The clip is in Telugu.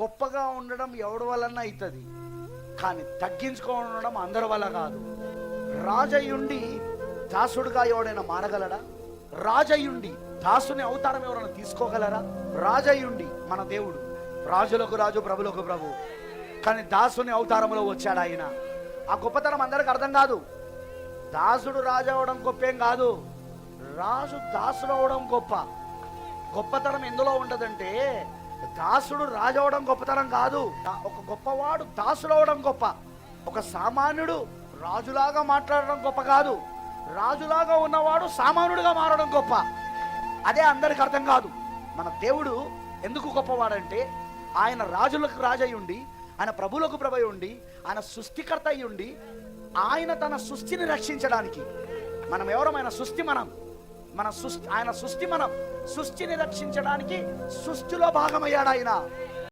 గొప్పగా ఉండడం ఎవడి వలన అవుతుంది? కానీ తగ్గించుకొని ఉండడం అందరి వల్ల కాదు. రాజయ్యుండి దాసుడుగా ఎవడైనా మారగలడా? రాజయ్యుండి దాసుని అవతారం ఎవరైనా తీసుకోగలరా? రాజయ్యుండి మన దేవుడు. రాజులకు రాజు ప్రభులకు ప్రభు. కానీ దాసుని అవతారంలో వచ్చాడు ఆయన. ఆ గొప్పతనం అందరికి అర్థం కాదు. దాసుడు రాజు అవడం గొప్పేం కాదు. రాజు దాసుడు అవడం గొప్ప. గొప్పతనం ఎందులో ఉంటదంటే దాసుడు రాజు అవడం గొప్పతనం కాదు. ఒక గొప్పవాడు దాసుడు అవడం గొప్ప. ఒక సామాన్యుడు రాజులాగా మాట్లాడడం గొప్ప కాదు. రాజులాగా ఉన్నవాడు సామాన్యుడిగా మారడం గొప్ప. అదే అందరికి అర్థం కాదు. మన దేవుడు ఎందుకు గొప్పవాడంటే ఆయన రాజులకు రాజై ఉండి ఆయన ప్రభులకు ప్రభై ఉండి ఆయన సృష్టికర్త అయి ఉండి ఆయన తన సృష్టిని రక్షించడానికి. మనం ఎవరమైన సృష్టి మనం? మన సృష్టి ఆయన సృష్టి మనం సృష్టిని రక్షించడానికి సృష్టిలో భాగమయ్యాడు ఆయన.